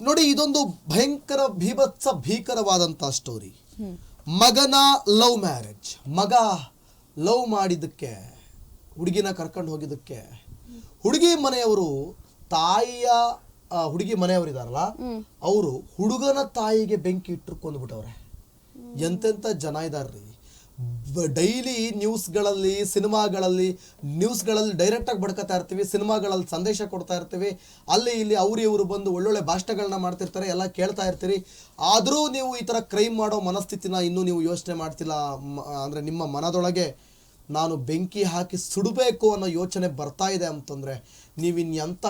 ನೋಡಿ ಇದೊಂದು ಭಯಂಕರ ಭೀಭತ್ಸ ಭೀಕರವಾದಂತಹ ಸ್ಟೋರಿ ಮಗನ ಲವ್ ಮ್ಯಾರೇಜ್ ಮಗ ಲವ್ ಮಾಡಿದ್ದಕ್ಕೆ ಹುಡುಗಿನ ಕರ್ಕೊಂಡು ಹೋಗಿದ್ದಕ್ಕೆ ಹುಡುಗಿ ಮನೆಯವರು ತಾಯಿಯ ಹುಡುಗಿ ಮನೆಯವರು ಇದಾರಲ್ಲ ಅವರು ಹುಡುಗನ ತಾಯಿಗೆ ಬೆಂಕಿ ಇಟ್ಟರು ಕೊಂದ್ಬಿಟ್ಟವ್ರೆ. ಎಂತೆಂಥ ಜನ ಇದಾರ್ರಿ. ಡೈಲಿ ನ್ಯೂಸ್ಗಳಲ್ಲಿ ಸಿನಿಮಾಗಳಲ್ಲಿ ನ್ಯೂಸ್ಗಳಲ್ಲಿ ಡೈರೆಕ್ಟಾಗಿ ಬಡ್ಕೊತಾ ಇರ್ತೀವಿ ಸಿನಿಮಾಗಳಲ್ಲಿ ಸಂದೇಶ ಕೊಡ್ತಾ ಇರ್ತೀವಿ. ಅಲ್ಲಿ ಇಲ್ಲಿ ಅವರು ಇವರು ಬಂದು ಒಳ್ಳೊಳ್ಳೆ ಭಾಷಣಗಳನ್ನ ಮಾಡ್ತಿರ್ತಾರೆ, ಎಲ್ಲ ಕೇಳ್ತಾ ಇರ್ತೀರಿ. ಆದರೂ ನೀವು ಈ ಥರ ಕ್ರೈಮ್ ಮಾಡೋ ಮನಸ್ಥಿತಿನ ಇನ್ನೂ ನೀವು ಯೋಚನೆ ಮಾಡ್ತಿಲ್ಲ ಅಂದರೆ ನಿಮ್ಮ ಮನದೊಳಗೆ ನಾನು ಬೆಂಕಿ ಹಾಕಿ ಸುಡಬೇಕು ಅನ್ನೋ ಯೋಚನೆ ಬರ್ತಾ ಇದೆ ಅಂತಂದರೆ ನೀವಿನ್ಯಂಥ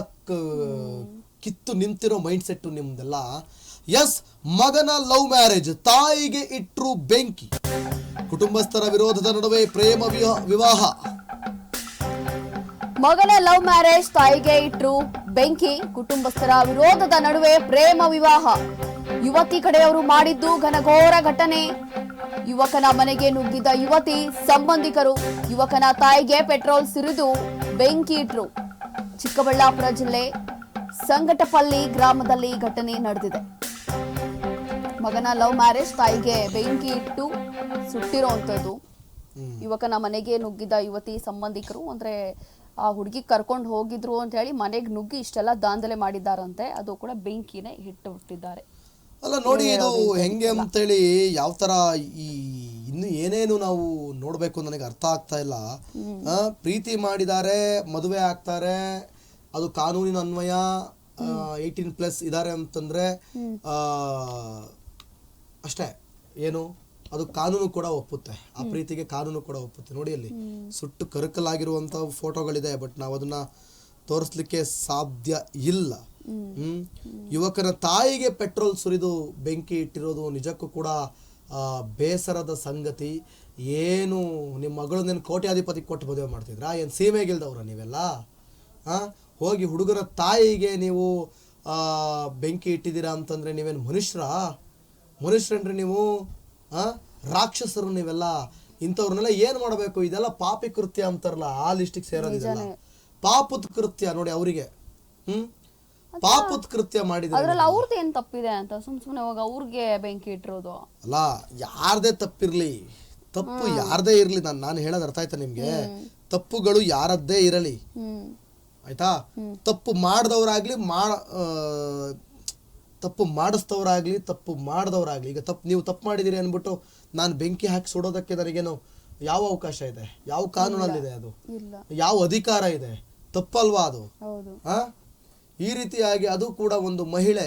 ಕಿತ್ತು ನಿಂತಿರೋ ಮೈಂಡ್ ಸೆಟ್ಟು ನಿಮ್ದೆಲ್ಲ? ಎಸ್ ಮಗನ ಲವ್ ಮ್ಯಾರೇಜ್ ತಾಯಿಗೆ ಇಟ್ಟರು ಬೆಂಕಿ. ಕುಟುಂಬಸ್ಥರ ವಿರೋಧದ ನಡುವೆ ಪ್ರೇಮ ವಿವಾಹ- ಮಗನ ಲವ್ ಮ್ಯಾರೇಜ್ ತಾಯಿಗೆ ಇಟ್ರು ಬೆಂಕಿ, ಕುಟುಂಬಸ್ಥರ ವಿರೋಧದ ನಡುವೆ ಪ್ರೇಮ ವಿವಾಹ. ಯುವತಿ ಕಡೆಯವರು ಮಾಡಿದ್ದು ಘನಘೋರ ಘಟನೆ. ಯುವಕನ ಮನೆಗೆ ನುಗ್ಗಿದ್ದ ಯುವತಿ, ಸಂಬಂಧಿಕರು, ಯುವಕನ ತಾಯಿಗೆ ಪೆಟ್ರೋಲ್ ಸುರಿದು ಬೆಂಕಿ ಇಟ್ರು. ಚಿಕ್ಕಬಳ್ಳಾಪುರ ಜಿಲ್ಲೆ ಸಂಗಟಪಲ್ಲಿ ಗ್ರಾಮದಲ್ಲಿ ಘಟನೆ ನಡೆದಿದೆ. ಮಗನ ಲವ್ ಮ್ಯಾರೇಜ್ ತಾಯಿಗೆ ಬೆಂಕಿ ಇಟ್ಟು ಸುಟ್ಟಿರೋಂಥದ್ದು. ಯುವಕನ ಮನೆಗೆ ನುಗ್ಗಿದ ಯುವತಿ ಸಂಬಂಧಿಕರು ಅಂದ್ರೆ ಆ ಹುಡುಗಿ ಕರ್ಕೊಂಡು ಹೋಗಿದ್ರು ಅಂತ ಹೇಳಿ ಮನೆಗೆ ನುಗ್ಗಿ ಇಷ್ಟೆಲ್ಲ ದಾಂಧಲೆ ಮಾಡಿದ್ದಾರಂತೆ. ಅದು ಕೂಡ ಬೆಂಕಿನೇ ಹಿಟ್ಟು ಬಿಟ್ಟಿದ್ದಾರೆ ಅಲ್ಲ ನೋಡಿ ಇದು ಹೆಂಗೆ ಅಂತೇಳಿ ಯಾವ ತರ ಈ ಇನ್ನು ಏನೇನು ನಾವು ನೋಡಬೇಕು ನನಗೆ ಅರ್ಥ ಆಗ್ತಾ ಇಲ್ಲ. ಪ್ರೀತಿ ಮಾಡಿದ್ದಾರೆ ಮದುವೆ ಆಗ್ತಾರೆ ಅದು ಕಾನೂನಿನ ಅನ್ವಯ ಏಯ್ಟೀನ್ ಪ್ಲಸ್ ಇದಾರೆ ಅಂತಂದ್ರೆ ಆ, ಅಷ್ಟೇ, ಏನು, ಅದು ಕಾನೂನು ಕೂಡ ಒಪ್ಪುತ್ತೆ. ಆ ಪ್ರೀತಿಗೆ ಕಾನೂನು ಕೂಡ ಒಪ್ಪುತ್ತೆ. ನೋಡಿ ಅಲ್ಲಿ ಸುಟ್ಟು ಕರಕಲಾಗಿರುವಂತ ಫೋಟೋಗಳಿದೆ, ಬಟ್ ನಾವು ಅದನ್ನ ತೋರಿಸ್ಲಿಕ್ಕೆ ಸಾಧ್ಯ ಇಲ್ಲ. ಹ್ಮ್? ಯುವಕನ ತಾಯಿಗೆ ಪೆಟ್ರೋಲ್ ಸುರಿದು ಬೆಂಕಿ ಇಟ್ಟಿರೋದು ನಿಜಕ್ಕೂ ಕೂಡ ಬೇಸರದ ಸಂಗತಿ. ಏನು ನಿಮ್ಮ ಮಗಳನ್ನೇನು ಕೋಟ್ಯಾಧಿಪತಿ ಕೊಟ್ಟು ಮದುವೆ ಮಾಡ್ತಿದ್ರಾ? ಏನು ಸೀಮೆಗಿಲ್ದವ್ರ ನೀವೆಲ್ಲ? ಹಾಂ ಹೋಗಿ ಹುಡುಗರ ತಾಯಿಗೆ ನೀವು ಬೆಂಕಿ ಇಟ್ಟಿದ್ದೀರಾ ಅಂತಂದ್ರೆ ನೀವೇನು ಮನುಷ್ಯರಾ? ಮನುಷ್ಯರನ್ರಿ ನೀವು? ಆ? ರಾಕ್ಷಸರು ನೀವೆಲ್ಲ ಇಂಥವ್ರನ್ನೆಲ್ಲ ಏನ್ ಮಾಡಬೇಕು? ಇದೆಲ್ಲ ಪಾಪಿ ಕೃತ್ಯ ಅಂತಾರಲ್ಲ ಆ ಲಿಸ್ಟಿಗೆ ಸೇರೋದಿಲ್ಲ ಪಾಪದ ಕೃತ್ಯ ನೋಡಿ ಅವರಿಗೆ. ಹ್ಮ್? ಪಾಪದ ಕೃತ್ಯ ಮಾಡಿದ್ರೆ ಅದ್ರಲ್ಲಿ ಅವ್ರದ್ದು ಏನ್ ತಪ್ಪಿದೆ ಅಂತ? ಸುಮ್ ಸುಮ್ನೆ ಹೋಗ ಅವ್ರಿಗೆ ಬೆಂಕಿ ಇಟ್ಟಿರೋದು. ಅಲ್ಲ ಯಾರ್ದೇ ತಪ್ಪಿರ್ಲಿ. ತಪ್ಪು ಯಾರ್ದೇ ಇರ್ಲಿ. ನಾನು ನಾನು ಹೇಳೋದು ಅರ್ಥ ಆಯ್ತಾ ನಿಮ್ಗೆ? ತಪ್ಪುಗಳು ಯಾರದ್ದೇ ಇರಲಿ. ಆಯ್ತಾ? ತಪ್ಪು ಮಾಡಿದವರಾಗ್ಲಿ ಮಾಡ ತಪ್ಪು ಮಾಡಿಸ್ತವ್ರಾಗ್ಲಿ ತಪ್ಪು ಮಾಡಿದವರಾಗ್ಲಿ. ಈಗ ತಪ್ಪು ನೀವು ತಪ್ಪು ಮಾಡಿದಿರಿ ಅಂದ್ಬಿಟ್ಟು ನಾನು ಬೆಂಕಿ ಹಾಕಿ ಸುಡೋದಕ್ಕೆ ನನಗೇನು ಯಾವ ಅವಕಾಶ ಇದೆ? ಯಾವ ಕಾನೂನಲ್ಲಿದೆ ಅದು? ಯಾವ ಅಧಿಕಾರ ಇದೆ? ತಪ್ಪಲ್ವಾ ಅದು? ಈ ರೀತಿಯಾಗಿ ಅದು ಕೂಡ ಒಂದು ಮಹಿಳೆ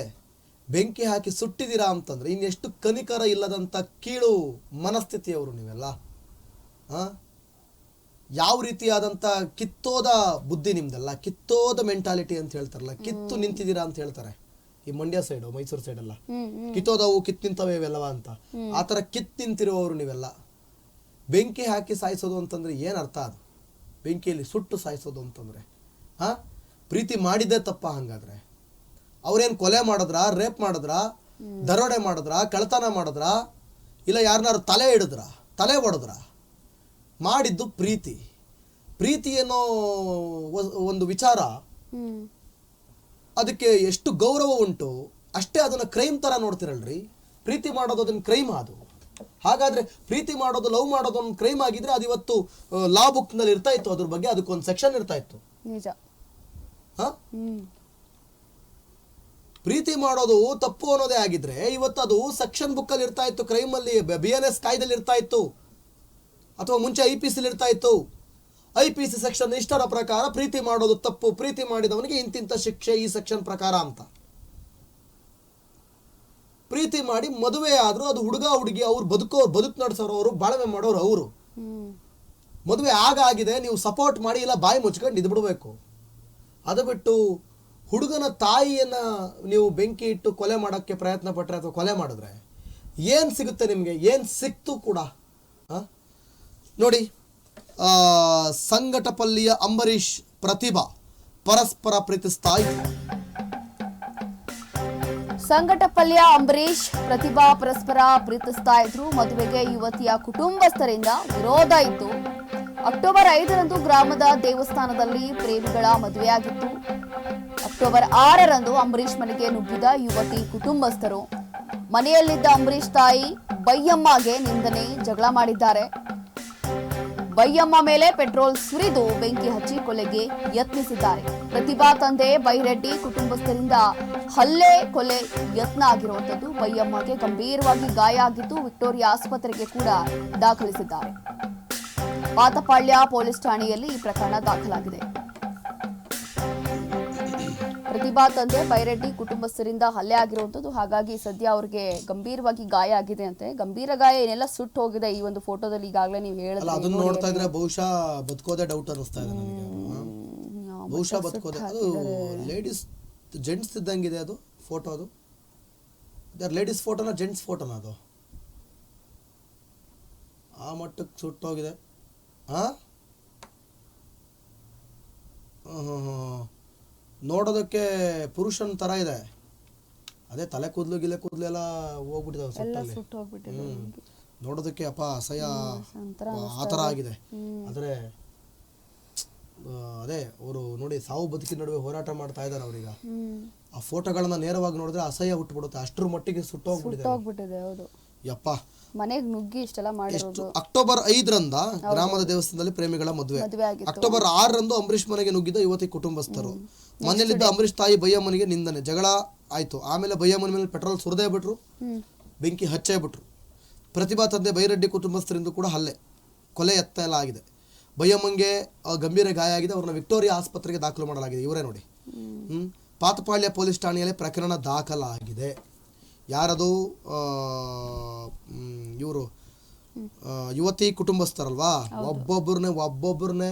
ಬೆಂಕಿ ಹಾಕಿ ಸುಟ್ಟಿದ್ದೀರಾ ಅಂತಂದ್ರೆ ಇನ್ನೆಷ್ಟು ಕನಿಕರ ಇಲ್ಲದಂತ ಕೀಳು ಮನಸ್ಥಿತಿಯವರು ನೀವೆಲ್ಲ. ಯಾವ ರೀತಿಯಾದಂತ ಕಿತ್ತೋದ ಬುದ್ಧಿ ನಿಮ್ದಲ್ಲ? ಕಿತ್ತೋದ ಮೆಂಟಾಲಿಟಿ ಅಂತ ಹೇಳ್ತಾರಲ್ಲ ಕಿತ್ತು ನಿಂತಿದ್ದೀರಾ ಅಂತ ಹೇಳ್ತಾರೆ. ಈ ಮಂಡ್ಯ ಸೈಡ್ ಮೈಸೂರು ಸೈಡ್ ಎಲ್ಲ. ಕಿತ್ತೋದವು ಕಿತ್ ನಿಂತವೆ ಇವೆಲ್ಲವ ಅಂತ. ಆತರ ಕಿತ್ತ ಕಿತ್ ನಿಂತಿರುವವರು ನೀವೆಲ್ಲ. ಬೆಂಕಿ ಹಾಕಿ ಸಾಯಿಸೋದು ಅಂತಂದ್ರೆ ಏನ್ ಅರ್ಥ ಅದು? ಬೆಂಕಿಯಲ್ಲಿ ಸುಟ್ಟು ಸಾಯಿಸೋದು ಅಂತಂದ್ರೆ. ಹಾ? ಪ್ರೀತಿ ಮಾಡಿದ್ದೇ ತಪ್ಪ ಹಂಗಾದ್ರೆ. ಅವ್ರೇನ್ ಕೊಲೆ ಮಾಡಿದ್ರ ರೇಪ್ ಮಾಡಿದ್ರ ದರೋಡೆ ಮಾಡಿದ್ರ ಕಳ್ತನ ಮಾಡಿದ್ರ ಇಲ್ಲ ಯಾರನ್ನಾರು ತಲೆ ಹಿಡಿದ್ರ ತಲೆ ಹೊಡೆದ್ರ ಮಾಡಿದ್ದು ಪ್ರೀತಿ. ಪ್ರೀತಿ ಅನ್ನೋ ಒಂದು ವಿಚಾರ ಅದಕ್ಕೆ ಎಷ್ಟು ಗೌರವ ಉಂಟು ಅಷ್ಟೇ ಅದನ್ನು ಕ್ರೈಮ್ ಥರ ನೋಡ್ತಿರಲ್ರಿ. ಪ್ರೀತಿ ಮಾಡೋದು ಅದನ್ನು ಕ್ರೈಮ್ ಅದು. ಹಾಗಾದರೆ ಪ್ರೀತಿ ಮಾಡೋದು ಲವ್ ಮಾಡೋದು ಒಂದು ಕ್ರೈಮ್ ಆಗಿದ್ರೆ ಅದು ಇವತ್ತು ಲಾ ಬುಕ್ನಲ್ಲಿ ಇರ್ತಾ ಇತ್ತು ಅದ್ರ ಬಗ್ಗೆ ಅದಕ್ಕೊಂದು ಸೆಕ್ಷನ್ ಇರ್ತಾ ಇತ್ತು. ನಿಜ. ಹಾ? ಪ್ರೀತಿ ಮಾಡೋದು ತಪ್ಪು ಅನ್ನೋದೇ ಆಗಿದ್ರೆ ಇವತ್ತು ಅದು ಸೆಕ್ಷನ್ ಬುಕ್ ಅಲ್ಲಿ ಇರ್ತಾ ಇತ್ತು ಕ್ರೈಮ್ ಅಲ್ಲಿ ಬಿ ಎನ್ ಎಸ್ ಕಾಯ್ದಲ್ಲಿ ಇರ್ತಾ ಇತ್ತು ಅಥವಾ ಮುಂಚೆ ಐ ಪಿ ಸಿ ಇರ್ತಾ ಇತ್ತು. ಐ ಪಿ ಸಿ ಸೆಕ್ಷನ್ ಇಷ್ಟರ ಪ್ರಕಾರ ಪ್ರೀತಿ ಮಾಡೋದು ತಪ್ಪು. ಪ್ರೀತಿ ಮಾಡಿದವನಿಗೆ ಇಂತಿಂಥ ಶಿಕ್ಷೆ ಈ ಸೆಕ್ಷನ್ ಪ್ರಕಾರ ಅಂತ. ಪ್ರೀತಿ ಮಾಡಿ ಮದುವೆ ಆದ್ರೂ ಅದು ಹುಡುಗ ಹುಡುಗಿ ಅವ್ರು ಬದುಕೋರು ಬದುಕು ನಡೆಸೋರು ಅವರು, ಬಾಳ್ವೆ ಮಾಡೋರು ಅವರು. ಮದುವೆ ಆಗಾಗಿದೆ ನೀವು ಸಪೋರ್ಟ್ ಮಾಡಿ ಇಲ್ಲ ಬಾಯಿ ಮುಚ್ಕೊಂಡು ಇದ್ಬಿಡ್ಬೇಕು. ಅದು ಬಿಟ್ಟು ಹುಡುಗನ ತಾಯಿಯನ್ನ ನೀವು ಬೆಂಕಿ ಇಟ್ಟು ಕೊಲೆ ಮಾಡೋಕ್ಕೆ ಪ್ರಯತ್ನ ಪಟ್ಟರೆ ಅಥವಾ ಕೊಲೆ ಮಾಡಿದ್ರೆ ಏನು ಸಿಗುತ್ತೆ ನಿಮಗೆ? ಏನು ಸಿಕ್ತು ಕೂಡ? ನೋಡಿ ಸಂಗಟಪಲ್ಲಿಯ ಅಂಬರೀಷ್ ಪ್ರತಿಭಾ ಪರಸ್ಪರ ಪ್ರೀತಿಸ್ತಾ ಇದ್ರು ಸಂಘಟಪಲ್ಯ ಅಂಬರೀಷ್ ಪ್ರತಿಭಾ ಪರಸ್ಪರ ಪ್ರೀತಿಸ್ತಾ ಇದ್ರು ಮದುವೆಗೆ ಯುವತಿಯ ಕುಟುಂಬಸ್ಥರಿಂದ ವಿರೋಧ ಇತ್ತು. ಅಕ್ಟೋಬರ್ ಐದರಂದು ಗ್ರಾಮದ ದೇವಸ್ಥಾನದಲ್ಲಿ ಪ್ರೇಮಿಗಳ ಮದುವೆಯಾಗಿತ್ತು. ಅಕ್ಟೋಬರ್ ಆರರಂದು ಅಂಬರೀಷ್ ಮನೆಗೆ ನುಗ್ಗಿದ ಯುವತಿ ಕುಟುಂಬಸ್ಥರು. ಮನೆಯಲ್ಲಿದ್ದ ಅಂಬರೀಷ್ ತಾಯಿ ಬೈಯಮ್ಮಗೆ ನಿಂದನೆ ಜಗಳ ಮಾಡಿದ್ದಾರೆ. ಬೈಯಮ್ಮ ಮೇಲೆ ಪೆಟ್ರೋಲ್ ಸುರಿದು ಬೆಂಕಿ ಹಚ್ಚಿ ಕೊಲೆಗೆ ಯತ್ನಿಸಿದ್ದಾರೆ. ಪ್ರತಿಭಾ ತಂದೆ ಬೈರೆಡ್ಡಿ ಕುಟುಂಬಸ್ಥರಿಂದ ಹಲ್ಲೆ ಕೊಲೆ ಯತ್ನ ಆಗಿರುವಂತದ್ದು ಬೈಯಮ್ಮಗೆ ಗಂಭೀರವಾಗಿ ಗಾಯ ಆಗಿದ್ದು ವಿಕ್ಟೋರಿಯಾ ಆಸ್ಪತ್ರೆಗೆ ಕೂಡ ದಾಖಲಿಸಿದ್ದಾರೆ. ಪಾತಪಾಳ್ಯ ಪೊಲೀಸ್ ಠಾಣೆಯಲ್ಲಿ ಈ ಪ್ರಕರಣ ದಾಖಲಾಗಿದೆ. ಪ್ರತಿಭಾ ತಂದೆ ಬೈರೆಡ್ಡಿ ಕುಟುಂಬಸ್ಥರಿಂದ ಹಲ್ಲೆ ಆಗಿರುವಂತದ್ದು ಹಾಗಾಗಿ ಸದ್ಯ ಅವ್ರಿಗೆ ಗಂಭೀರವಾಗಿ ಗಾಯ ಆಗಿದೆ ಅಂತೆ. ಗಂಭೀರ ಗಾಯ ಏನೆಲ್ಲ ಸುಟ್ಟು ಹೋಗಿದೆ ಈ ಒಂದು ಫೋಟೋದಲ್ಲಿ ಈಗಾಗಲೇ ನೀವು ಹೇಳಿದ್ರೆ. ಅದನ್ನ ನೋಡ್ತಾ ಇದ್ರೆ ಬಹುಶಃ ಬದುಕೋದೇ ಡೌಟ್ ಅನಿಸ್ತಾ ಇದೆ ನನಗೆ. ಬಹುಶಃ ಬದುಕೋದೆ. ಅದು ಲೇಡೀಸ್ ಜೆಂಟ್ಸ್ ಇದ್ದಂಗಿದೆ ಅದು ಫೋಟೋ ಅದು. ಲೇಡೀಸ್ ಫೋಟೋನ ಜೆಂಟ್ಸ್ ಫೋಟೋನ ಅದು. ಆ ಮಟ್ಟಕ್ಕೆ ಸುಟ್ಟೋಗಿದೆ ಆ? ಹ್ಮ್, ಹ್ಮ್, ಹ್ಮ್. ನೋಡೋದಕ್ಕೆ ಪುರುಷನ್ ತರ ಇದೆ. ಅದೇ ತಲೆ ಕೂದಲು ಗಿಲೆ ಕೂದಲು ಎಲ್ಲ ಹೋಗ್ಬಿಟ್ಟಿದಾವೆ ಎಲ್ಲ ಸುಟ್ಟಲ್ಲಿ. ಹ್ಮ್. ನೋಡೋದಕ್ಕೆ ಅಪ್ಪ ಅಸಹ್ಯ ಆತರ ಆ ಥರ ಆಗಿದೆ. ಆದರೆ ಅದೇ ಅವರು ನೋಡಿ ಸಾವು ಬದುಕಿನ ನಡುವೆ ಹೋರಾಟ ಮಾಡ್ತಾ ಇದ್ದಾರೆ ಅವ್ರೀಗ. ಆ ಫೋಟೋಗಳನ್ನ ನೇರವಾಗಿ ನೋಡಿದ್ರೆ ಅಸಹ್ಯ ಹುಟ್ಟುಬಿಡುತ್ತೆ ಅಷ್ಟರ ಮಟ್ಟಿಗೆ ಸುಟ್ಟೋಗ್ಬಿಟ್ಟಿದೆ ಹೌದು. ಯಪ್ಪ. ಮನೆಗೆ ನುಗ್ಗಿ ಇಷ್ಟೆಲ್ಲ ಮಾಡಿರೋದು. ಅಕ್ಟೋಬರ್ ಐದರಂದ ಗ್ರಾಮದ ದೇವಸ್ಥಾನದಲ್ಲಿ ಪ್ರೇಮಿಗಳ ಮದುವೆ. ಅಕ್ಟೋಬರ್ ಆರರಂದು ಅಂಬರೀಷ್ ಮನೆಗೆ ನುಗ್ಗಿದ ಯುವತಿ ಕುಟುಂಬಸ್ಥರು. ಮನೆಯಲ್ಲಿದ್ದ ಅಂಬರೀಷ್ ತಾಯಿ ಬಯ್ಯಮ್ಮನಿಗೆ ನಿಂದನೆ. ಜಗಳ ಆಯ್ತು. ಆಮೇಲೆ ಬಯ್ಯಮ್ಮನ ಮೇಲೆ ಪೆಟ್ರೋಲ್ ಸುರದೇ ಬಿಟ್ರು. ಬೆಂಕಿ ಹಚ್ಚೇ ಬಿಟ್ರು. ಪ್ರತಿಭಾ ತಂದೆ ಬೈರೆಡ್ಡಿ ಕುಟುಂಬಸ್ಥರಿಂದ ಕೂಡ ಹಲ್ಲೆ. ಕೊಲೆ ಎತ್ತ ಎಲ್ಲ ಆಗಿದೆ ಬಯ್ಯಮ್ಮಂಗೆ ಗಂಭೀರ ಗಾಯ ಆಗಿದೆ. ಅವ್ರನ್ನ ವಿಕ್ಟೋರಿಯಾ ಆಸ್ಪತ್ರೆಗೆ ದಾಖಲು ಮಾಡಲಾಗಿದೆ. ಇವರೇ ನೋಡಿ. ಹ್ಮ್. ಪಾತಪಾಳ್ಯ ಪೊಲೀಸ್ ಠಾಣೆಯಲ್ಲಿ ಪ್ರಕರಣ ದಾಖಲಾಗಿದೆ. ಯಾರದು ಇವರು ಯುವತಿ ಕುಟುಂಬಸ್ಥರಲ್ವಾ? ಒಬ್ಬೊಬ್ಬರನ್ನೇ ಒಬ್ಬೊಬ್ಬರನ್ನೇ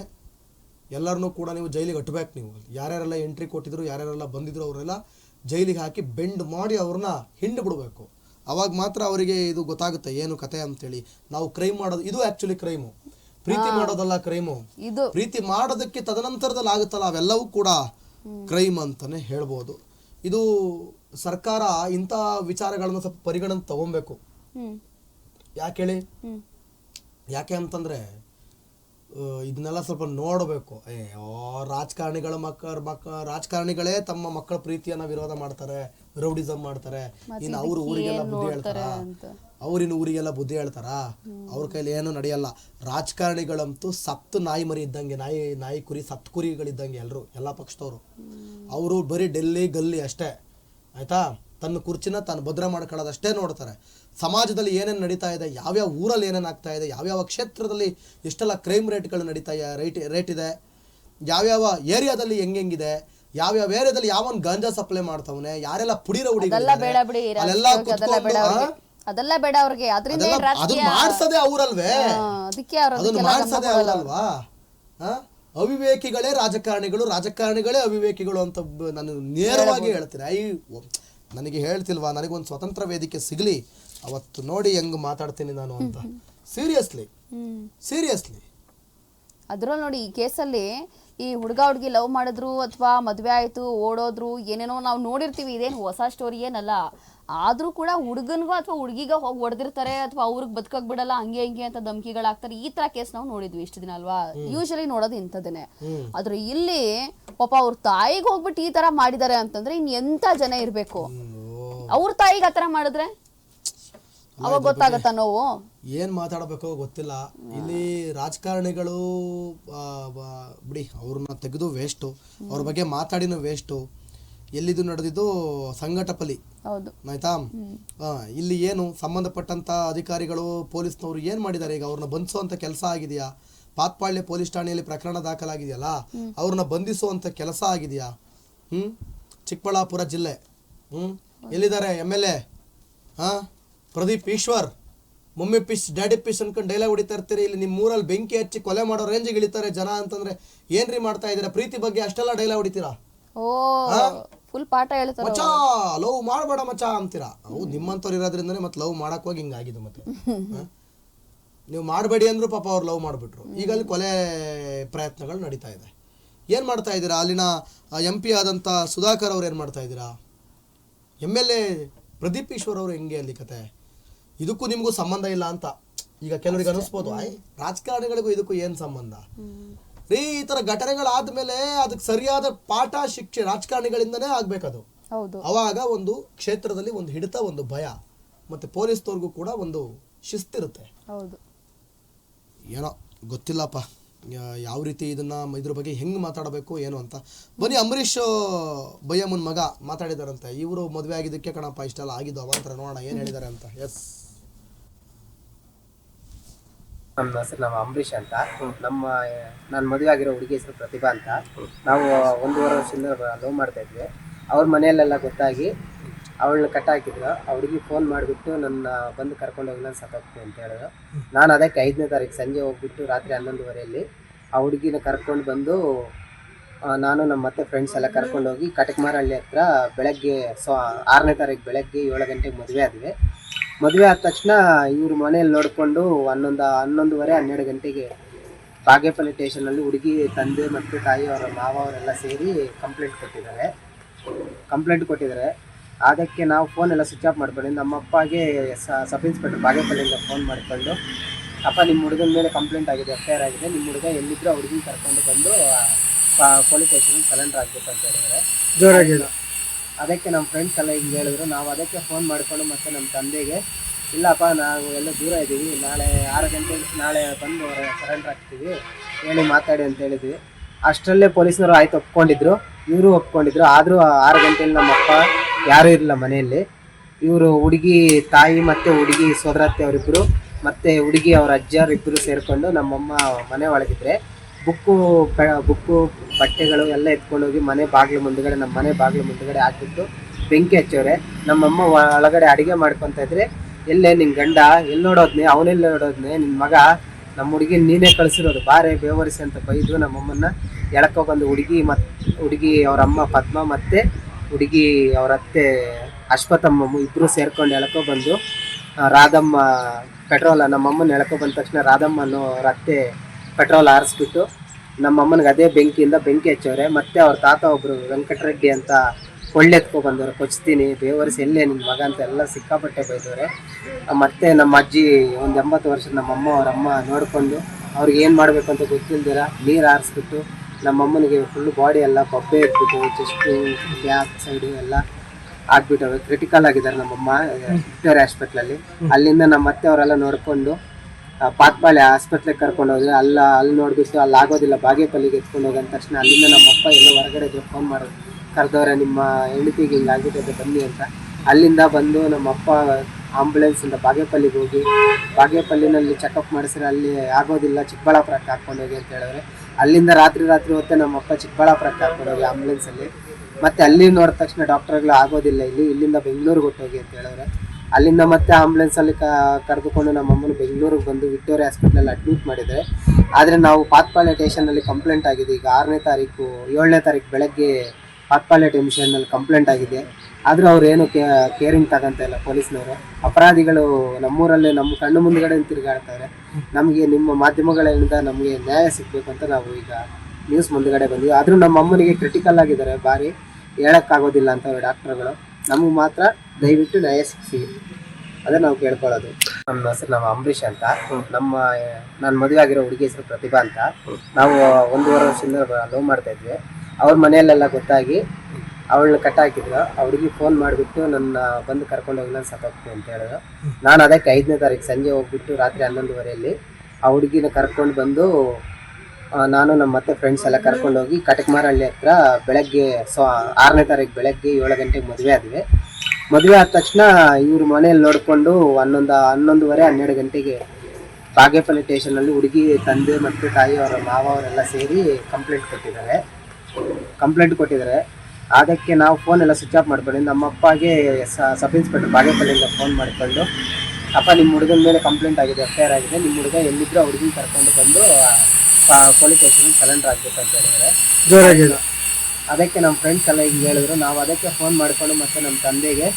ಎಲ್ಲರನ್ನೂ ಕೂಡ ನೀವು ಜೈಲಿಗೆ ಕಟ್ಟಬೇಕು ನೀವು. ಯಾರ್ಯಾರೆಲ್ಲ ಎಂಟ್ರಿ ಕೊಟ್ಟಿದ್ರು ಯಾರ್ಯಾರೆಲ್ಲ ಬಂದಿದ್ರು ಅವರೆಲ್ಲ ಜೈಲಿಗೆ ಹಾಕಿ ಬೆಂಡ್ ಮಾಡಿ ಅವ್ರನ್ನ ಹಿಂಡು ಬಿಡಬೇಕು. ಅವಾಗ ಮಾತ್ರ ಅವರಿಗೆ ಇದು ಗೊತ್ತಾಗುತ್ತೆ ಏನು ಕತೆ ಅಂತೇಳಿ. ನಾವು ಕ್ರೈಮ್ ಮಾಡೋದು ಇದು ಆ್ಯಕ್ಚುಲಿ ಕ್ರೈಮು ಪ್ರೀತಿ ಮಾಡೋದಲ್ಲ ಕ್ರೈಮು ಇದು ಪ್ರೀತಿ ಮಾಡೋದಕ್ಕೆ ತದನಂತರದಲ್ಲಿ ಆಗುತ್ತಲ್ಲ ಅವೆಲ್ಲವೂ ಕೂಡ ಕ್ರೈಮ್ ಅಂತಾನೆ ಹೇಳ್ಬೋದು. ಇದು ಸರ್ಕಾರ ಇಂಥ ವಿಚಾರಗಳನ್ನು ಸ್ವಲ್ಪ ಪರಿಗಣನೆ ತಗೊಬೇಕು. ಯಾಕೆ ಹೇಳಿ? ಯಾಕೆ ಅಂತಂದ್ರೆ ಇದನ್ನೆಲ್ಲ ಸ್ವಲ್ಪ ನೋಡಬೇಕು. ಏ ರಾಜಕಾರಣಿಗಳ ಮಕ್ಕ ಮಕ್ಕ ರಾಜಕಾರಣಿಗಳೇ ತಮ್ಮ ಮಕ್ಕಳ ಪ್ರೀತಿಯನ್ನ ವಿರೋಧ ಮಾಡ್ತಾರೆ ರೌಡಿಸಮ್ ಮಾಡ್ತಾರೆ. ಇನ್ನು ಅವ್ರ ಊರಿಗೆಲ್ಲ ಬುದ್ಧಿ ಹೇಳ್ತಾರ? ಅವ್ರಿನ ಊರಿಗೆಲ್ಲ ಬುದ್ಧಿ ಹೇಳ್ತಾರ? ಅವ್ರ ಕೈಲಿ ಏನು ನಡೆಯಲ್ಲ. ರಾಜಕಾರಣಿಗಳಂತೂ ಸತ್ತು ನಾಯಿ ಮರಿ ಇದ್ದಂಗೆ ನಾಯಿ ನಾಯಿ ಕುರಿ ಸತ್ತು ಕುರಿಗಳಿದ್ದಂಗೆ ಎಲ್ಲರೂ ಎಲ್ಲ ಪಕ್ಷದವರು. ಅವರು ಬರೀ ಡೆಲ್ಲಿ ಗಲ್ಲಿ ಅಷ್ಟೇ. ಆಯ್ತಾ? ತನ್ನ ಕುರ್ಚಿನ ತಾನು ಭದ್ರ ಮಾಡ್ಕೊಳ್ಳೋದಷ್ಟೇ ನೋಡ್ತಾರೆ. ಸಮಾಜದಲ್ಲಿ ಏನೇನು ನಡೀತಾ ಇದೆ ಯಾವ್ಯಾವ ಊರಲ್ಲಿ ಏನೇನು ಆಗ್ತಾ ಇದೆ ಯಾವ್ಯಾವ ಕ್ಷೇತ್ರದಲ್ಲಿ ಎಷ್ಟೆಲ್ಲ ಕ್ರೈಮ್ ರೇಟ್ಗಳು ನಡೀತಾ ರೇಟ್ ರೇಟ್ ಇದೆ ಯಾವ್ಯಾವ ಏರಿಯಾದಲ್ಲಿ ಹೆಂಗೆಂಗಿದೆ ಯಾವ್ಯಾವ ಏರಿಯಾದಲ್ಲಿ ಯಾವನ್ ಗಾಂಜಾ ಸಪ್ಲೈ ಮಾಡ್ತಾವನೆ ಯಾರೆಲ್ಲ ಪುಡಿರ ಹುಡಿ ಅದೆಲ್ಲ ಬೇಡ ಅವ್ರಿಗೆ. ಅದೆಲ್ಲ ಬೇಡ ಅವ್ರಿಗೆ. ಅದರಿಂದ ಅದೆಲ್ಲ ಏನ್ ರಾಜಕೀಯ? ಅದನ್ನ ಮಾಡ್ಸದೆ ಅವ್ರಲ್ವೇ? ಅದನ್ನ ಮಾಡ್ಸದೆ. ಅವರಲ್ವಾ? ಅವಿವೇಕಿಗಳೇ ರಾಜಕಾರಣಿಗಳು ರಾಜಕಾರಣಿಗಳೇ ಅವಿವೇಕಿಗಳು ಅಂತ ನಾನು ನೇರವಾಗಿ ಹೇಳ್ತೀನಿ. ಐ ನನಗೆ ಹೇಳ್ತಿಲ್ವಾ? ನನಗೊಂದು ಸ್ವತಂತ್ರ ವೇದಿಕೆ ಸಿಗಲಿ. ಅವತ್ತು ನೋಡಿ ಹೆಂಗ್ ಮಾತಾಡ್ತೀನಿ ನಾನು ಅಂತ. ಸೀರಿಯಸ್ಲಿ ಸೀರಿಯಸ್ಲಿ ಅದ್ರಲ್ಲಿ ನೋಡಿ ಈ ಕೇಸಲ್ಲಿ ಈ ಹುಡುಗ ಹುಡುಗಿ ಲವ್ ಮಾಡಿದ್ರು ಅಥವಾ ಮದುವೆ ಆಯ್ತು ಓಡೋದ್ರು ಏನೇನೋ ನಾವು ನೋಡಿರ್ತೀವಿ. ಇದೇನು ಹೊಸ ಸ್ಟೋರಿ ಏನಲ್ಲ. ಆದ್ರೂ ಕೂಡ ಹುಡುಗನ್ಗೋ ಅಥವಾ ಹುಡುಗಿಗ ಹೋಗಿ ಹೊಡೆದಿರ್ತಾರೆ ಅಥವಾ ಅವ್ರಿಗೆ ಬದುಕಕ್ ಬಿಡಲ್ಲ ಹಂಗೆ ಹಿಂಗೆ ಅಂತ ಧಮಕಿಗಳಾಗ್ತಾರೆ ಈ ತರ ಕೇಸ್ ನಾವು ನೋಡಿದ್ವಿ ಇಷ್ಟು ದಿನ ಅಲ್ವಾ? ಯೂಶಲಿ ನೋಡೋದು ಇಂಥದನ್ನೇ. ಆದ್ರೆ ಇಲ್ಲಿ ಪಾಪ ಅವ್ರ ತಾಯಿಗೆ ಹೋಗ್ಬಿಟ್ಟು ಈ ತರ ಮಾಡಿದ್ದಾರೆ ಅಂತಂದ್ರೆ ಇನ್ ಎಂತ ಜನ ಇರ್ಬೇಕು? ಅವ್ರ ತಾಯಿಗೆ ಆತರ ಮಾಡಿದ್ರೆ? ಅವಾಗ ಗೊತ್ತಾಗತ್ತ ನೋವು? ಏನ್ ಮಾತಾಡಬೇಕೋ ಗೊತ್ತಿಲ್ಲ. ಇಲ್ಲಿ ರಾಜಕಾರಣಿಗಳು ಬಿಡಿ ಅವ್ರನ್ನ ತೆಗೆದು ವೇಸ್ಟು ಅವ್ರ ಬಗ್ಗೆ ಮಾತಾಡಿನೂ ವೇಸ್ಟು ಎಲ್ಲಿದು ನಡೆದಿದ್ದು? ಸಂಘಟಪಲ್ಲಿ ಹೌದು. ಆಯ್ತಾ? ಇಲ್ಲಿ ಏನು ಸಂಬಂಧಪಟ್ಟಂತ ಅಧಿಕಾರಿಗಳು ಪೊಲೀಸ್ನವರು ಏನ್ ಮಾಡಿದ್ದಾರೆ ಈಗ ಅವ್ರನ್ನ ಬಂಧಿಸುವಂತ ಕೆಲಸ ಆಗಿದೆಯಾ? ಪಾತ್ಪಾಳ್ಯ ಪೊಲೀಸ್ ಠಾಣೆಯಲ್ಲಿ ಪ್ರಕರಣ ದಾಖಲಾಗಿದೆಯಲ್ಲ? ಅವ್ರನ್ನ ಬಂಧಿಸುವಂತ ಕೆಲಸ ಆಗಿದೆಯಾ? ಹ್ಮ್? ಚಿಕ್ಕಬಳ್ಳಾಪುರ ಜಿಲ್ಲೆ. ಹ್ಮ್? ಎಲ್ಲಿದ್ದಾರೆ? M L A? ಹಾ? Pradeep Eshwar? Mummy fish daddy fish ಅನ್ಕೊಂಡು ಡೈಲಾಗ್ ಹೊಡಿತಾ ಇರ್ತೀರಿ? ಇಲ್ಲಿ ನಿಮ್ಮ ಊರಲ್ಲಿ ಬೆಂಕಿ ಹಚ್ಚಿ ಕೊಲೆ ಮಾಡೋ ರೇಂಜಿಗೆ ಇಳಿತಾರೆ ಜನ ಅಂತಂದ್ರೆ ಏನ್ರಿ ಮಾಡ್ತಾ ಇದ್ದೀರಾ? ಪ್ರೀತಿ ಬಗ್ಗೆ ಅಷ್ಟೆಲ್ಲ ಡೈಲಾಗ್ ಹೊಡಿತೀರಾ? ಓ. ಫುಲ್ ಪಾಠ ಹೇಳ್ತಾರೆ ಮಚ್ಚ ಲವ್ ಮಾಡಬೇಡ ಮಚ್ಚ ಅಂತೀರಾ? ಹೌದು ನಿಮ್ಮಂತವ್ರು ಇರೋದ್ರಿಂದನೇ ಮತ್ತೆ ಲವ್ ಮಾಡಕ್ ಹೋಗಿ ಹಿಂಗಾಗಿದೆ ಮತ್ತೆ? ನೀವು ಮಾಡಬೇಡಿ ಅಂದ್ರು ಪಾಪ ಅವ್ರು ಲವ್ ಮಾಡಿಬಿಟ್ರು. ಈಗ ಅಲ್ಲಿ ಕೊಲೆ ಪ್ರಯತ್ನಗಳು ನಡೀತಾ ಇದೆ. ಏನ್ ಮಾಡ್ತಾ ಇದ್ದೀರಾ? ಅಲ್ಲಿನ ಎಂ ಪಿ ಆದಂತ ಸುಧಾಕರ್ ಅವ್ರು ಏನ್ ಮಾಡ್ತಾ ಇದ್ದೀರಾ? M L A Pradeep Eshwar ಅವರು ಹೆಂಗೆ ಅಲ್ಲಿ ಕತೆ? ಇದಕ್ಕೂ ನಿಮಗೂ ಸಂಬಂಧ ಇಲ್ಲ ಅಂತ. ಈಗ ಕೆಲವರಿಗೆ ಅನಿಸ್ಬೋದು ರಾಜಕಾರಣಿಗಳಿಗೂ ಇದಕ್ಕೂ ಏನ್ ಸಂಬಂಧ? ರೀ ಈ ತರ ಘಟನೆಗಳಾದ್ಮೇಲೆ ಅದಕ್ಕೆ ಸರಿಯಾದ ಪಾಠ ಶಿಕ್ಷೆ ರಾಜಕಾರಣಿಗಳಿಂದನೇ ಆಗ್ಬೇಕದು. ಹೌದು. ಅವಾಗ ಒಂದು ಕ್ಷೇತ್ರದಲ್ಲಿ ಒಂದು ಹಿಡಿತ ಒಂದು ಭಯ ಮತ್ತೆ ಪೊಲೀಸ್ದವ್ರಿಗೂ ಕೂಡ ಒಂದು ಶಿಸ್ತಿರುತ್ತೆ. ಹೌದು. ಏನೋ ಗೊತ್ತಿಲ್ಲಪ್ಪ. ಯಾ- ಯಾವ ರೀತಿ ಇದನ್ನ ಇದ್ರ ಬಗ್ಗೆ ಹೆಂಗ್ ಮಾತಾಡಬೇಕು ಏನು ಅಂತ. ಬನ್ನಿ ಅಂಬರೀಷ್ ಬಯ್ಯಮ್ಮನ ಮಗ ಮಾತಾಡಿದಾರಂತೆ. ಇವರು ಮದುವೆ ಆಗಿದ್ದಕ್ಕೆ ಕಣಪ್ಪ ಇಷ್ಟೆಲ್ಲ ಆಗಿದ್ದು ಅವಾಂತರ ನೋಡೋಣ ಏನ್ ಹೇಳಿದಾರೆ ಅಂತ. ಎಸ್ ನಮ್ಮ ಹೆಸರು ನಮ್ಮ ಅಂಬರೀಷ್ ಅಂತ. ನಮ್ಮ ನಾನು ಮದುವೆ ಆಗಿರೋ ಹುಡುಗಿ ಹೆಸರು ಪ್ರತಿಭಾ ಅಂತ. ನಾವು ಒಂದೂವರೆ ವರ್ಷದಿಂದ ಲವ್ ಮಾಡ್ತಾ ಇದ್ವಿ. ಅವ್ರ ಮನೆಯಲ್ಲೆಲ್ಲ ಗೊತ್ತಾಗಿ ಅವಳನ್ನ ಕಟ್ ಹಾಕಿದ್ರು. ಆ ಹುಡುಗಿ ಫೋನ್ ಮಾಡಿಬಿಟ್ಟು ನನ್ನ ಬಂದು ಕರ್ಕೊಂಡು ಹೋಗಿ ನಾನು ಸತ್ತೋಗ್ತೀನಿ ಅಂತ ಹೇಳಿದ್ರು. ನಾನು ಅದಕ್ಕೆ ಐದನೇ ತಾರೀಕು ಸಂಜೆ ಹೋಗ್ಬಿಟ್ಟು ರಾತ್ರಿ ಹನ್ನೊಂದುವರೆಯಲ್ಲಿ ಆ ಹುಡುಗಿನ ಕರ್ಕೊಂಡು ಬಂದು ನಾನು ನಮ್ಮ ಮತ್ತೆ ಫ್ರೆಂಡ್ಸ್ ಎಲ್ಲ ಕರ್ಕೊಂಡು ಹೋಗಿ ಕಟಕಮಾರಹಳ್ಳಿ ಹತ್ರ ಬೆಳಗ್ಗೆ ಸೊ ಆರನೇ ತಾರೀಕು ಬೆಳಗ್ಗೆ ಏಳು ಗಂಟೆಗೆ ಮದುವೆ ಆದ್ವಿ. ಮದುವೆ ಆದ ತಕ್ಷಣ ಇವ್ರ ಮನೆಯಲ್ಲಿ ನೋಡಿಕೊಂಡು ಹನ್ನೊಂದು ಹನ್ನೊಂದುವರೆ, ಹನ್ನೆರಡು ಗಂಟೆಗೆ ಬಾಗೇಪಲ್ಲಿ ಸ್ಟೇಷನಲ್ಲಿ ಹುಡುಗಿ, ತಂದೆ ಮತ್ತು ತಾಯಿ ಅವರ ಮಾವ ಅವರೆಲ್ಲ ಸೇರಿ ಕಂಪ್ಲೇಂಟ್ ಕೊಟ್ಟಿದ್ದಾರೆ. ಕಂಪ್ಲೇಂಟ್ ಕೊಟ್ಟಿದ್ದಾರೆ. ಅದಕ್ಕೆ ನಾವು ಫೋನ್ ಎಲ್ಲ ಸ್ವಿಚ್ ಆಫ್ ಮಾಡ್ಕೊಂಡು ನಮ್ಮ ಅಪ್ಪಗೆ ಸಬ್ ಇನ್ಸ್ಪೆಕ್ಟರ್ ಬಾಗೇಪಲ್ಲಿಂದ ಫೋನ್ ಮಾಡಿಕೊಂಡು, ಅಪ್ಪ ನಿಮ್ಮ ಹುಡುಗನ ಮೇಲೆ ಕಂಪ್ಲೇಂಟ್ ಆಗಿದೆ ಎಫ್ ಆಗಿದೆ. ನಿಮ್ಮ ಹುಡುಗ ಎಲ್ಲಿದ್ರು ಹುಡುಗಿ ಕರ್ಕೊಂಡು ಬಂದು ಪೊಲೀಸ್ ಸ್ಟೇಷನ್ಗೆ ಸರೆಂಡರ್ ಆಗಬೇಕು ಅಂತ ಹೇಳಿದ್ದಾರೆ. ಜೋರಾಗಿ ಅದಕ್ಕೆ ನಮ್ಮ ಫ್ರೆಂಡ್ಸ್ ಎಲ್ಲ ಹಿಂಗೆ ಹೇಳಿದ್ರು. ನಾವು ಅದಕ್ಕೆ ಫೋನ್ ಮಾಡಿಕೊಂಡು ಮತ್ತೆ ನಮ್ಮ ತಂದೆಗೆ, ಇಲ್ಲಪ್ಪ, ನಾವು ಎಲ್ಲ ದೂರ ಇದ್ದೀವಿ ನಾಳೆ ಆರು ಗಂಟೆಗೆ ನಾಳೆ ಬಂದು ಸರೆಂಡರ್ ಆಗ್ತೀವಿ ಹೇಳಿ ಮಾತಾಡಿ ಅಂತ ಹೇಳಿದ್ವಿ. ಅಷ್ಟರಲ್ಲೇ ಪೊಲೀಸ್ನವರು ಆಯ್ತು ಒಪ್ಕೊಂಡಿದ್ರು. ಇವರು ಒಪ್ಕೊಂಡಿದ್ರು. ಆದರೂ ಆರು ಗಂಟೆಯಲ್ಲಿ ನಮ್ಮ ಅಪ್ಪ ಯಾರೂ ಇರಲಿಲ್ಲ ಮನೆಯಲ್ಲಿ. ಇವರು ಹುಡುಗಿ ತಾಯಿ ಮತ್ತು ಹುಡುಗಿ ಸೋದರತ್ತೆ ಅವರಿಬ್ಬರು ಮತ್ತು ಹುಡುಗಿ ಅವ್ರ ಅಜ್ಜಿಯವರಿಬ್ಬರು ಸೇರಿಕೊಂಡು ನಮ್ಮಮ್ಮ ಮನೆ ಒಳಗಿದ್ರೆ ಬುಕ್ಕು ಬುಕ್ಕು ಬಟ್ಟೆಗಳು ಎಲ್ಲ ಎತ್ಕೊಂಡೋಗಿ ಮನೆ ಬಾಗಿಲು ಮುಂದ್ಗಡೆ, ನಮ್ಮ ಮನೆ ಬಾಗಿಲು ಮುಂದ್ಗಡೆ ಹಾಕಿಬಿಟ್ಟು ಬೆಂಕಿ ಹಚ್ಚವ್ರೆ. ನಮ್ಮಮ್ಮ ಒಳಗಡೆ ಅಡಿಗೆ ಮಾಡ್ಕೊತ ಇದ್ರೆ, ಎಲ್ಲೇ ನಿನ್ನ ಗಂಡ? ಎಲ್ಲಿ ನೋಡೋದ್ನೆ? ಅವನೆಲ್ಲ ನೋಡೋದ್ನೆ? ನಿನ್ನ ಮಗ? ನಮ್ಮ ಹುಡುಗಿ ನೀನೇ ಕಳ್ಸಿರೋದು. ಬಾರೆ ಬೇವರಿಸಿ ಅಂತ ಬೈದು ನಮ್ಮಮ್ಮನ್ನ ಎಳ್ಕೊ ಬಂದು ಹುಡುಗಿ ಮತ್, ಹುಡುಗಿ ಅವ್ರ ಅಮ್ಮ ಪದ್ಮ ಮತ್ತೆ ಹುಡುಗಿ ಅವ್ರ ಅತ್ತೆ ಅಶ್ವಥಮ್ಮ ಇಬ್ರು ಸೇರ್ಕೊಂಡು ಎಳ್ಕೊ ಬಂದು ರಾಧಮ್ಮ ಪೆಟ್ರೋಲ್ ನಮ್ಮಮ್ಮನ ಎಳ್ಕೊ ಬಂದ ತಕ್ಷಣ ರಾಧಮ್ಮ ಅನ್ನೋ ಅತ್ತೆ ಪೆಟ್ರೋಲ್ ಹಾರಿಸ್ಬಿಟ್ಟು ನಮ್ಮ ಅಮ್ಮನಿಗೆ ಅದೇ ಬೆಂಕಿಯಿಂದ ಬೆಂಕಿ ಹಚ್ಚವ್ರೆ ಮತ್ತೆ ಅವ್ರ ತಾತ ಒಬ್ಬರು ವೆಂಕಟರೆಡ್ಡಿ ಅಂತ ಕೊಳ್ಳೆತ್ಕೊ ಬಂದವ್ರು ಕೊಚ್ತೀನಿ ಬೇವರ್ಸ್ ಎಲ್ಲೇ ನಿನ್ನ ಮಗ ಅಂತ ಎಲ್ಲ ಸಿಕ್ಕಾಪಟ್ಟೆ ಬೈದವ್ರೆ. ಮತ್ತೆ ನಮ್ಮ ಅಜ್ಜಿ ಒಂದು ಎಂಬತ್ತು ವರ್ಷದ ನಮ್ಮ ಅಮ್ಮ ಅವ್ರ ಅಮ್ಮ ನೋಡಿಕೊಂಡು ಅವ್ರಿಗೆ ಏನು ಮಾಡಬೇಕು ಅಂತ ಗೊತ್ತಿಲ್ದಿರ ನೀರು ಹಾರಿಸ್ಬಿಟ್ಟು ನಮ್ಮ ಅಮ್ಮನಿಗೆ ಫುಲ್ ಬಾಡಿ ಎಲ್ಲ ಬೊಬ್ಬೆ ಇಟ್ಬಿಟ್ಟು ಚೆಸ್ಟು ಬ್ಯಾಕ್ ಸೈಡು ಎಲ್ಲ ಆಗ್ಬಿಟ್ಟವೆ ಕ್ರಿಟಿಕಲ್ ಆಗಿದ್ದಾರೆ ನಮ್ಮಮ್ಮ ವಿಕ್ಟೋರಿಯಾ ಹಾಸ್ಪಿಟ್ಲಲ್ಲಿ ಅಲ್ಲಿಂದ ನಮ್ಮ ಮತ್ತೆ ಅವರೆಲ್ಲ ನೋಡಿಕೊಂಡು ಪಾತ್ಪಾಳೆ ಆಸ್ಪತ್ರೆಗೆ ಕರ್ಕೊಂಡು ಹೋದ್ರೆ ಅಲ್ಲ, ಅಲ್ಲಿ ನೋಡಿಬಿಟ್ಟು ಅಲ್ಲಿ ಆಗೋದಿಲ್ಲ ಬಾಗೇಪಲ್ಲಿಗೆ ಎತ್ಕೊಂಡು ಹೋಗೋ ತಕ್ಷಣ ಅಲ್ಲಿಂದ ನಮ್ಮ ಅಪ್ಪ ಎಲ್ಲೋ ಹೊರಗಡೆ ಫೋನ್ ಮಾಡೋದು. ಕರೆದವ್ರೆ, ನಿಮ್ಮ ಹೆಂಡತಿಗೆ ಹಿಂಗೆ ಆಗಿಬಿಟ್ಟೈತೆ ಬನ್ನಿ ಅಂತ. ಅಲ್ಲಿಂದ ಬಂದು ನಮ್ಮ ಅಪ್ಪ ಆಂಬುಲೆನ್ಸಿಂದ ಬಾಗೇಪಲ್ಲಿಗೆ ಹೋಗಿ ಬಾಗೇಪಲ್ಲಿನಲ್ಲಿ ಚೆಕಪ್ ಮಾಡಿಸಿದ್ರೆ ಅಲ್ಲಿ ಆಗೋದಿಲ್ಲ, ಚಿಕ್ಕಬಳ್ಳಾಪುರಕ್ಕೆ ಹಾಕ್ಕೊಂಡು ಹೋಗಿ ಅಂತ ಹೇಳಿದ್ರೆ ಅಲ್ಲಿಂದ ರಾತ್ರಿ ರಾತ್ರಿ ಹೊತ್ತೆ ನಮ್ಮ ಅಪ್ಪ ಚಿಕ್ಕಬಳ್ಳಾಪುರಕ್ಕೆ ಹಾಕ್ಕೊಂಡು ಹೋಗಿ ಆಂಬುಲೆನ್ಸಲ್ಲಿ ಮತ್ತೆ ಅಲ್ಲಿ ನೋಡಿದ ತಕ್ಷಣ ಡಾಕ್ಟರ್ಗಳು ಆಗೋದಿಲ್ಲ ಇಲ್ಲಿ, ಇಲ್ಲಿಂದ ಬೆಂಗಳೂರಿಗೆ ಹೊಟ್ಟೋಗಿ ಅಂತ ಹೇಳಿದ್ರೆ ಅಲ್ಲಿಂದ ಮತ್ತೆ ಆಂಬುಲೆನ್ಸಲ್ಲಿ ಕರೆದುಕೊಂಡು ನಮ್ಮ ಅಮ್ಮನ ಬೆಂಗಳೂರಿಗೆ ಬಂದು ವಿಕ್ಟೋರಿಯಾ ಹಾಸ್ಪಿಟ್ಲಲ್ಲಿ ಅಡ್ಮಿಟ್ ಮಾಡಿದರೆ, ಆದರೆ ನಾವು ಪಾತ್ಪಾಳ್ಯ ಟೇಷನ್ನಲ್ಲಿ ಕಂಪ್ಲೇಂಟ್ ಆಗಿದೆ. ಈಗ ಆರನೇ ತಾರೀಕು, ಏಳನೇ ತಾರೀಕು ಬೆಳಗ್ಗೆ ಪಾತ್ಪಾಳ್ಯ ಟೆನ್ಷನ್ನಲ್ಲಿ ಕಂಪ್ಲೇಂಟ್ ಆಗಿದೆ. ಆದರೂ ಅವ್ರು ಏನು ಕೇರಿಂಗ್ ತಗೊಂತ ಇಲ್ಲ ಪೊಲೀಸ್ನವರು. ಅಪರಾಧಿಗಳು ನಮ್ಮೂರಲ್ಲೇ ನಮ್ಮ ಕಣ್ಣು ಮುಂದ್ಗಡೆ ತಿರುಗಾಡ್ತಾರೆ. ನಮಗೆ ನಿಮ್ಮ ಮಾಧ್ಯಮಗಳಿಂದ ನಮಗೆ ನ್ಯಾಯ ಸಿಗಬೇಕು ಅಂತ ನಾವು ಈಗ ನ್ಯೂಸ್ ಮುಂದ್ಗಡೆ ಬಂದಿವಿ. ಆದರೂ ನಮ್ಮ ಅಮ್ಮನಿಗೆ ಕ್ರಿಟಿಕಲ್ ಆಗಿದ್ದಾರೆ. ಭಾರಿ ಹೇಳೋಕ್ಕಾಗೋದಿಲ್ಲ ಅಂತ ಡಾಕ್ಟರ್ಗಳು. ನಮಗೆ ಮಾತ್ರ ದಯವಿಟ್ಟು ನ್ಯಾಯ ಸಿಕ್ಕಿಸಿ ಅದೇ ನಾವು ಕೇಳ್ಕೊಳ್ಳೋದು. ನಮ್ಮ ಹೆಸರು ನಾವು ಅಂಬರೀಷ್ ಅಂತ. ನಮ್ಮ ನಾನು ಮದುವೆ ಆಗಿರೋ ಹುಡುಗಿ ಹೆಸರು ಪ್ರತಿಭಾ ಅಂತ. ನಾವು ಒಂದೂವರೆ ವರ್ಷದಿಂದ ಲವ್ ಮಾಡ್ತಾ ಇದ್ವಿ. ಅವ್ರ ಮನೆಯಲ್ಲೆಲ್ಲ ಗೊತ್ತಾಗಿ ಅವಳನ್ನ ಕಟ್ ಹಾಕಿದ್ರು. ಆ ಹುಡುಗಿ ಫೋನ್ ಮಾಡಿಬಿಟ್ಟು ನನ್ನ ಬಂದು ಕರ್ಕೊಂಡು ಹೋಗಿ ನಾನು ಸತ್ತೋಗ್ತೀನಿ ಅಂತ ಹೇಳಿದ್ರು. ನಾನು ಅದಕ್ಕೆ ಐದನೇ ತಾರೀಕು ಸಂಜೆ ಹೋಗ್ಬಿಟ್ಟು ರಾತ್ರಿ ಹನ್ನೊಂದುವರೆಯಲ್ಲಿ ಆ ಹುಡುಗಿನ ಕರ್ಕೊಂಡು ಬಂದು ನಾನು ನಮ್ಮ ಮತ್ತೆ ಫ್ರೆಂಡ್ಸ್ ಎಲ್ಲ ಕರ್ಕೊಂಡು ಹೋಗಿ ಕಟಕ್ಮಾರಹಳ್ಳಿ ಹತ್ರ ಬೆಳಗ್ಗೆ ಸೊ ಆರನೇ ತಾರೀಕು ಬೆಳಗ್ಗೆ ಏಳು ಗಂಟೆಗೆ ಮದುವೆ ಆದ್ವಿ. ಮದುವೆ ಆದ ತಕ್ಷಣ ಇವ್ರ ಮನೆಯಲ್ಲಿ ನೋಡಿಕೊಂಡು ಹನ್ನೊಂದು ಹನ್ನೊಂದುವರೆ, ಹನ್ನೆರಡು ಗಂಟೆಗೆ ಬಾಗೇಪಲ್ಲಿ ಸ್ಟೇಷನಲ್ಲಿ ಹುಡುಗಿ, ತಂದೆ ಮತ್ತು ತಾಯಿ ಅವರ ಮಾವ ಅವರೆಲ್ಲ ಸೇರಿ ಕಂಪ್ಲೇಂಟ್ ಕೊಟ್ಟಿದ್ದಾರೆ. ಕಂಪ್ಲೇಂಟ್ ಕೊಟ್ಟಿದ್ದಾರೆ. ಅದಕ್ಕೆ ನಾವು ಫೋನ್ ಎಲ್ಲ ಸ್ವಿಚ್ ಆಫ್ ಮಾಡ್ಕೊಂಡು ನಮ್ಮ ಅಪ್ಪಗೆ ಸಬ್ ಇನ್ಸ್ಪೆಕ್ಟರ್ ಬಾಗೇಪಲ್ಲಿಯಿಂದ ಫೋನ್ ಮಾಡಿಕೊಂಡು, ಅಪ್ಪ ನಿಮ್ಮ ಹುಡುಗನ ಮೇಲೆ ಕಂಪ್ಲೇಂಟ್ ಆಗಿದೆ ಎಫ್ ಐ ಆಗಿದೆ. ನಿಮ್ಮ ಹುಡುಗ ಎಲ್ಲಿದ್ರು ಆ ಹುಡುಗಿನ ಕರ್ಕೊಂಡು ಬಂದು ಪೊಲೀಸ್ ಸ್ಟೇಷನ್ಗೆ ಸರೆಂಡರ್ ಆಗಬೇಕಂತ ಹೇಳಿದ್ದಾರೆ. ಜೋರಾಗಿ ಅದಕ್ಕೆ ನಮ್ಮ ಫ್ರೆಂಡ್ಸ್ ಎಲ್ಲ ಹಿಂಗೆ ಹೇಳಿದ್ರು. ನಾವು ಅದಕ್ಕೆ ಫೋನ್ ಮಾಡಿಕೊಂಡು ಮತ್ತೆ ನಮ್ಮ ತಂದೆಗೆ,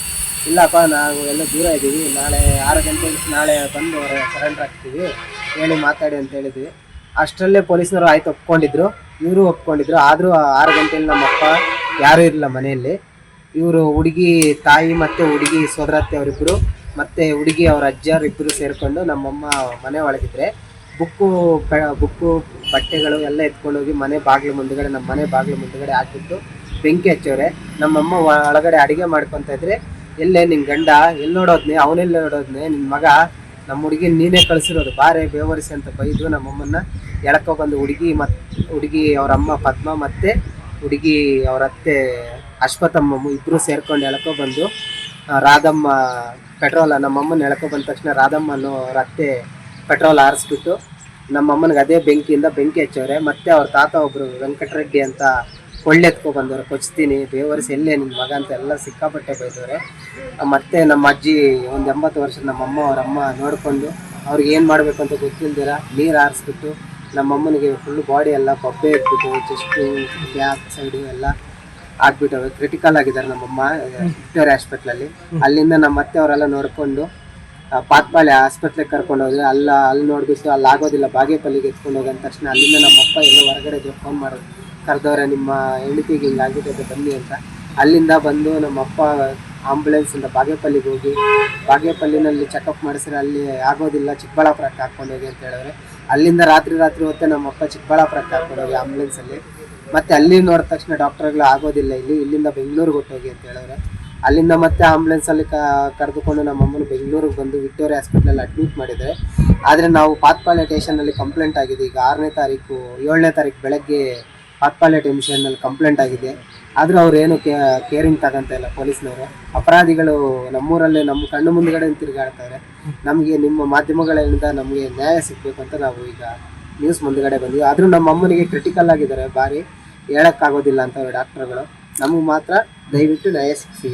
ಇಲ್ಲಪ್ಪ, ನಾವು ಎಲ್ಲ ದೂರ ಇದ್ದೀವಿ ನಾಳೆ ಆರು ಗಂಟೆಗೆ ನಾಳೆ ಬಂದು ಸರೆಂಡರ್ ಆಗ್ತೀವಿ ಹೇಳಿ ಮಾತಾಡಿ ಅಂತ ಹೇಳಿದ್ವಿ. ಅಷ್ಟರಲ್ಲೇ ಪೊಲೀಸ್ನವರು ಆಯ್ತು ಒಪ್ಕೊಂಡಿದ್ರು. ಇವರು ಒಪ್ಕೊಂಡಿದ್ರು. ಆದರೂ ಆರು ಗಂಟೆಯಲ್ಲಿ ನಮ್ಮ ಅಪ್ಪ ಯಾರೂ ಇರಲಿಲ್ಲ ಮನೆಯಲ್ಲಿ. ಇವರು ಹುಡುಗಿ ತಾಯಿ ಮತ್ತು ಹುಡುಗಿ ಸೋದರತ್ತೆ ಅವರಿಬ್ಬರು ಮತ್ತು ಹುಡುಗಿ ಅವ್ರ ಅಜ್ಜ ಇಬ್ಬರು ಸೇರಿಕೊಂಡು ನಮ್ಮಮ್ಮ ಮನೆ ಒಳಗಿದ್ರೆ ಬುಕ್ಕು ಬುಕ್ಕು ಬಟ್ಟೆಗಳು ಎಲ್ಲ ಎತ್ಕೊಂಡೋಗಿ ಮನೆ ಬಾಗಿಲು ಮುಂದ್ಗಡೆ, ನಮ್ಮ ಮನೆ ಬಾಗಿಲು ಮುಂದ್ಗಡೆ ಹಾಕಿಬಿಟ್ಟು ಬೆಂಕಿ ಹಚ್ಚವ್ರೆ. ನಮ್ಮಮ್ಮ ಒಳಗಡೆ ಅಡಿಗೆ ಮಾಡ್ಕೊಂತ ಇದ್ರೆ, ಎಲ್ಲೇ ನಿನ್ನ ಗಂಡ ಎಲ್ಲಿ ನೋಡೋದ್ನೆ? ಅವನೆಲ್ಲಿ ನೋಡೋದ್ನೆ? ನಿನ್ನ ಮಗ ನಮ್ಮ ಹುಡುಗಿ ನೀನೇ ಕಳ್ಸಿರೋದು. ಬಾರೆ ಬೇವರಿಸಿ ಅಂತ ಬೈದು ನಮ್ಮಮ್ಮನ್ನ ಎಳ್ಕೊ ಬಂದು ಹುಡುಗಿ ಮತ್, ಹುಡುಗಿ ಅವ್ರ ಅಮ್ಮ ಪದ್ಮ ಮತ್ತೆ ಹುಡುಗಿ ಅವ್ರ ಅತ್ತೆ ಅಶ್ವಥಮ್ಮಮ್ಮ ಇಬ್ರು ಸೇರ್ಕೊಂಡು ಎಳ್ಕೊ ಬಂದು ರಾಧಮ್ಮ ಪೆಟ್ರೋಲ ನಮ್ಮಮ್ಮನ ಎಳ್ಕೊ ಬಂದ ತಕ್ಷಣ ರಾಧಮ್ಮ ಅನ್ನೋ ಅವ್ರ ಅತ್ತೆ ಪೆಟ್ರೋಲ್ ಹಾರಿಸ್ಬಿಟ್ಟು ನಮ್ಮಮ್ಮನಿಗೆ ಅದೇ ಬೆಂಕಿಯಿಂದ ಬೆಂಕಿ ಹಚ್ಚವ್ರೆ ಮತ್ತೆ ಅವ್ರ ತಾತ ಒಬ್ಬರು ವೆಂಕಟರೆಡ್ಡಿ ಅಂತ ಕೊಳ್ಳೆ ಎತ್ಕೊ ಬಂದವ್ರೆ ಕೊಚ್ತೀನಿ ಬೇವರಿಸಿ ಎಲ್ಲೇ ನಿಮ್ಮ ಮಗ ಅಂತ ಎಲ್ಲ ಸಿಕ್ಕಾಪಟ್ಟೆ ಬೈದವ್ರೆ. ಮತ್ತೆ ನಮ್ಮ ಅಜ್ಜಿ ಒಂದು ಎಂಬತ್ತು ವರ್ಷ ನಮ್ಮ ಅಮ್ಮ ಅವ್ರ ಅಮ್ಮ ನೋಡಿಕೊಂಡು ಅವ್ರಿಗೆ ಏನು ಮಾಡಬೇಕು ಅಂತ ಗೊತ್ತಿಲ್ದಿರ ನೀರು ಹಾರಿಸ್ಬಿಟ್ಟು ನಮ್ಮಮ್ಮನಿಗೆ ಫುಲ್ ಬಾಡಿ ಎಲ್ಲ ಕೊಬ್ಬೆ ಇಟ್ಬಿಟ್ಟು ಚೆಸ್ಟು ಬ್ಯಾಕ್ ಸೈಡು ಎಲ್ಲ ಆಗ್ಬಿಟ್ಟವೆ ಕ್ರಿಟಿಕಲ್ ಆಗಿದ್ದಾರೆ ನಮ್ಮಮ್ಮ ವಿಕ್ಟೋರಿಯಾ ಹಾಸ್ಪಿಟ್ಲಲ್ಲಿ ಅಲ್ಲಿಂದ ನಮ್ಮ ಅತ್ತೆ ಅವರೆಲ್ಲ ನೋಡ್ಕೊಂಡು ಪಾತ್ಪಾಳೆ ಆಸ್ಪತ್ರೆಗೆ ಕರ್ಕೊಂಡು ಹೋದ್ರೆ ಅಲ್ಲ, ಅಲ್ಲಿ ನೋಡ್ಬಿಟ್ಟು ಅಲ್ಲಿ ಆಗೋದಿಲ್ಲ ಬಾಗೇಪಲ್ಲಿಗೆ ಎತ್ಕೊಂಡು ಹೋಗಿ ಅಂದ ತಕ್ಷಣ ಅಲ್ಲಿಂದ ನಮ್ಮ ಅಪ್ಪ ಎಲ್ಲೋ ಹೊರಗಡೆ ಫೋನ್ ಮಾಡೋದು ಕರೆದವ್ರೆ, ನಿಮ್ಮ ಹೆಂಡತಿಗೆ ಹಿಂಗೆ ಅಂತ ಬನ್ನಿ ಅಂತ. ಅಲ್ಲಿಂದ ಬಂದು ನಮ್ಮ ಅಪ್ಪ ಆಂಬುಲೆನ್ಸಿಂದ ಬಾಗೇಪಲ್ಲಿಗೆ ಹೋಗಿ ಬಾಗೇಪಲ್ಲಿನಲ್ಲಿ ಚೆಕಪ್ ಮಾಡಿಸಿದ್ರೆ ಅಲ್ಲಿ ಆಗೋದಿಲ್ಲ, ಚಿಕ್ಕಬಳ್ಳಾಪುರಕ್ಕೆ ಹಾಕ್ಕೊಂಡು ಹೋಗಿ ಅಂತ ಹೇಳಿದ್ರೆ ಅಲ್ಲಿಂದ ರಾತ್ರಿ ರಾತ್ರಿ ಹೊತ್ತೆ ನಮ್ಮ ಅಪ್ಪ ಚಿಕ್ಕಬಳ್ಳಾಪುರಕ್ಕೆ ಹಾಕೊಂಡು ಹೋಗಿ ಆಂಬುಲೆನ್ಸಲ್ಲಿ ಮತ್ತೆ ಅಲ್ಲಿ ನೋಡಿದ ತಕ್ಷಣ ಡಾಕ್ಟರ್ಗಳು ಆಗೋದಿಲ್ಲ ಇಲ್ಲಿ, ಇಲ್ಲಿಂದ ಬೆಂಗಳೂರಿಗೆ ಹೊಟ್ಟೋಗಿ ಅಂತ ಹೇಳಿದ್ರೆ ಅಲ್ಲಿಂದ ಮತ್ತೆ ಆಂಬುಲೆನ್ಸಲ್ಲಿ ಕರೆದುಕೊಂಡು ನಮ್ಮ ಅಮ್ಮನ ಬೆಂಗಳೂರಿಗೆ ಬಂದು ವಿಕ್ಟೋರಿಯಾ ಹಾಸ್ಪಿಟ್ಲಲ್ಲಿ ಅಡ್ಮಿಟ್ ಮಾಡಿದ್ದಾರೆ. ಆದರೆ ನಾವು ಪಾತ್ಪಾಳ್ಯ ಸ್ಟೇಷನಲ್ಲಿ ಕಂಪ್ಲೇಂಟ್ ಆಗಿದೆ. ಈಗ ಆರನೇ ತಾರೀಕು, ಏಳನೇ ತಾರೀಕು ಬೆಳಗ್ಗೆ ಪಾತ್ಪಾಳ್ಯ ಅಲ್ಲಿ ಕಂಪ್ಲೇಂಟ್ ಆಗಿದೆ. ಆದರೂ ಅವ್ರು ಏನು ಕೇರಿಂಗ್ ತಗೊಂತ ಇಲ್ಲ ಪೊಲೀಸ್ನವರು. ಅಪರಾಧಿಗಳು ನಮ್ಮೂರಲ್ಲೇ ನಮ್ಮ ಕಣ್ಣು ಮುಂದ್ಗಡೆ ತಿರುಗಾಡ್ತಾರೆ. ನಮಗೆ ನಿಮ್ಮ ಮಾಧ್ಯಮಗಳಿಂದ ನಮಗೆ ನ್ಯಾಯ ಸಿಗಬೇಕು ಅಂತ ನಾವು ಈಗ ನ್ಯೂಸ್ ಮುಂದ್ಗಡೆ ಬಂದಿವಿ. ಆದರೂ ನಮ್ಮ ಅಮ್ಮನಿಗೆ ಕ್ರಿಟಿಕಲ್ ಆಗಿದ್ದಾರೆ. ಭಾರಿ ಹೇಳೋಕ್ಕಾಗೋದಿಲ್ಲ ಅಂತ ಡಾಕ್ಟರ್ಗಳು. ನಮಗೆ ಮಾತ್ರ ದಯವಿಟ್ಟು ನ್ಯಾಯ ಸಿಗಿಸಿ